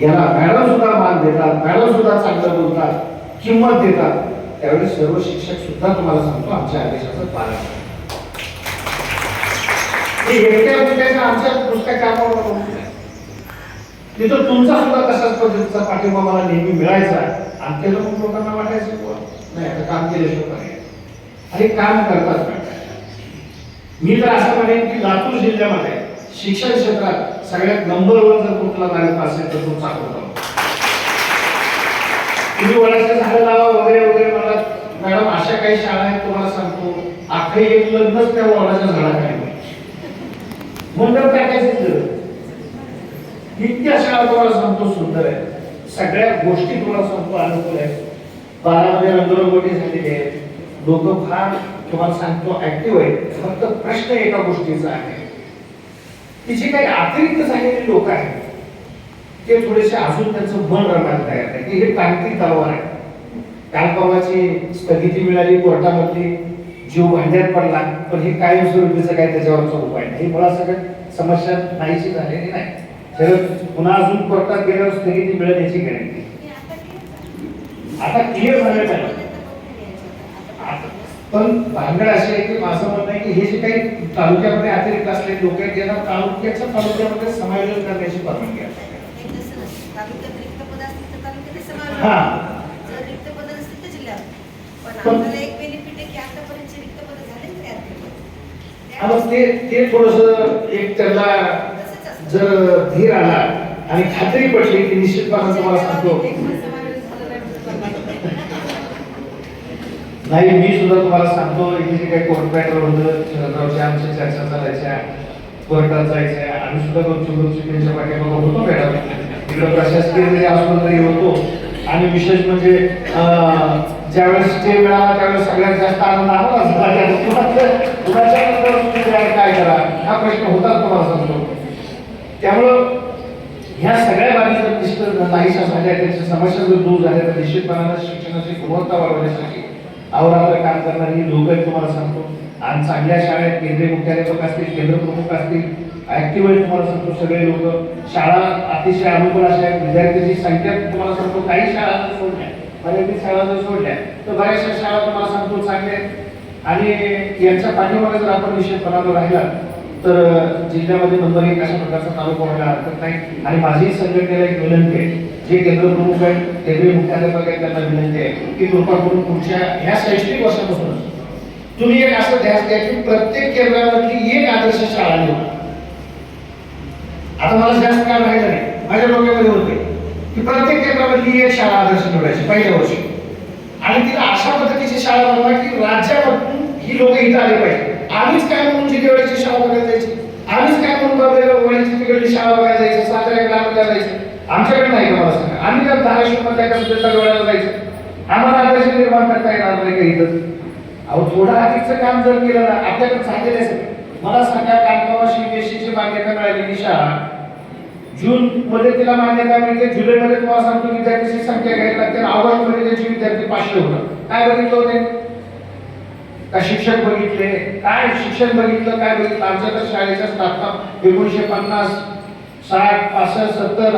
याला मॅडम सुद्धा मान देतात मॅडम सुद्धा चांगलं बोलतात किंमत देतात. त्यावेळी सर्व शिक्षक सुद्धा तुम्हाला सांगतो आमच्या आदेशाचं पालन एकट्या आमच्या पुस्तक कामावर तिथं तुमचा सुद्धा तशाच पद्धतीचा पाठिंबा मला नेहमी मिळायचा आणि ते लोक लोकांना वाटायचं नाही आता काम केल्याशिवाय आणि काम करतात मी तर असं म्हणेन की लातूर जिल्ह्यामध्ये शिक्षण क्षेत्रात सगळ्यात नंबर वन जर कुठला तालुका असेल तर तो चांगला तुम्ही वडाच्या झाडं लावा वगैरे वगैरे मला. मॅडम अशा काही शाळा आहेत तुम्हाला सांगतो. अख्खे एक लग्नच त्या वडाच्या झाडाखाली होईल. काय टाकायचं इतक्या शाळा तुम्हाला सांगतो सुंदर आहे सगळ्या गोष्टी तुम्हाला सांगतो अनुकूल आहे बारामध्ये रंगरंगोटी झालेली आहे लोक फार तुम्हाला सांगतो ऍक्टिव्ह आहेत. फक्त प्रश्न एका गोष्टीचा आहे. की जे काही अतिरिक्त झालेले लोक आहेत ते थोडेसे अजून त्यांचं मन रमायला तयार नाही की हे तांत्रिक तलवार आहे काल परवाची स्थगिती मिळाली कोर्टामधली जीव भांड्यात पडला पण हे कायमस्वरूपीचं काय त्याच्यावरचा उपाय नाही. मला सगळं समस्या नाहीशी झालेली नाही. तर पुन्हा अजून कोर्टात गेल्यावर स्थगिती मिळेल याची गॅरंटी. आता क्लिअर झालं पण भानगड अशी आहे की माझं म्हणणं आहे की हे जे काही तालुक्यामध्ये अतिरिक्त असलेले लोक आहेत त्यांना तालुक्याच्या तालुक्यामध्ये समायोजन करण्याची परवानगी आहे. हा. ते ते थोडस एक त्याला. जर धीर आला आणि खात्री पटली की निश्चितपणे तुम्हाला सांगतो एक पण समावेश झाला नाही म्हणजे चालणार नाही मी सुद्धा तुम्हाला सांगतो इथे जे काही कोर्ट मॅटर होतं शरदरावच्या आमच्या चर्चा चालायच्या कोर्टात जायच्या आम्ही सुद्धा गपचूप त्यांच्या पाठीमागं होतो मॅडम. इकडं प्रशासकीय जरी तरी होतो. आणि विशेष म्हणजे ज्यावेळेस स्टे मिळाला त्यावेळेस सगळ्यात जास्त आनंद आम्हाला काय करा हा प्रश्न होताच तुम्हाला सांगतो. त्यामुळं ह्या सगळ्या बाबी जर निश्चित नाहीशा झाल्या त्याच्या समस्या जर दूर झाल्या तर निश्चितपणानं शिक्षणाची गुणवत्ता वाढवण्यासाठी आवरावर काम करणारी लोक आहेत तुम्हाला सांगतो. आणि चांगल्या शाळेत केंद्रीय मुख्याध्यापक असतील केंद्र प्रमुख असतील ऍक्टिव्ह आहेत तुम्हाला सांगतो सगळे लोक. शाळा अतिशय अनुकूल अशा आहेत. विद्यार्थ्यांची संख्या तुम्हाला सांगतो काही शाळा जर सोडल्या. मर्यादित शाळा जर सोडल्या तर बऱ्याचशा शाळा तुम्हाला सांगतो चांगल्या आणि यांच्या पाठीमागे जर आपण विषय पणाला राहिला तर जिल्ह्यामध्ये नंबर एक अशा प्रकारचा तालुका व्हायला हरकत नाही. आणि माझी संघटनेला एक विनंती आहे जे केंद्र प्रमुख आहेत केंद्रीय मुख्याध्यापक आहेत त्यांना विनंती आहे की कृपा करून पुढच्या ह्या शैक्षणिक वर्षापासून तुम्ही एक असं ध्यास द्या की प्रत्येक केंद्रावरती एक आदर्श शाळा निवडा आता मला जास्त काळ राहिलं नाही? माझ्या डोक्यामध्ये होते की प्रत्येक केंद्रावरती एक शाळा आदर्श निवडायची पहिल्या वर्षी. आणि तिला अशा पद्धतीची शाळा बनवा की राज्यामधून ही लोक इथं आले पाहिजे. आम्हीच काय म्हणून जिल्ह्याची शाळा बघायला जायची? आम्हीच काय म्हणून बाबा तिकडची शाळा बघायला जायची? साताऱ्याकडे आम्हाला जायचं? आमच्याकडे नाही का मला सांगा? आम्ही जर धाराशिवमध्ये एका सुद्धा जायचं आम्हाला आदर्श निर्माण करता येणार नाही का इथं? अहो थोडं आधीचं काम जर केलं ना आपल्याकडे झालेलं आहे मला सांगा कानगावा सीबीएसईची मान्यता मिळालेली शाळा जून मध्ये तिला मान्यता मिळते जुलै मध्ये तुम्हाला सांगतो विद्यार्थ्यांची संख्या घ्यायला लागते ऑगस्टमध्ये त्यांची विद्यार्थी पाचशे होतं काय बघितलं होते? का शिक्षक बघितले? काय शिक्षण बघितलं? काय बघितलं? आमच्या तर शाळेच्या स्थापना एकोणीशे पन्नास साठ पासष्ट सत्तर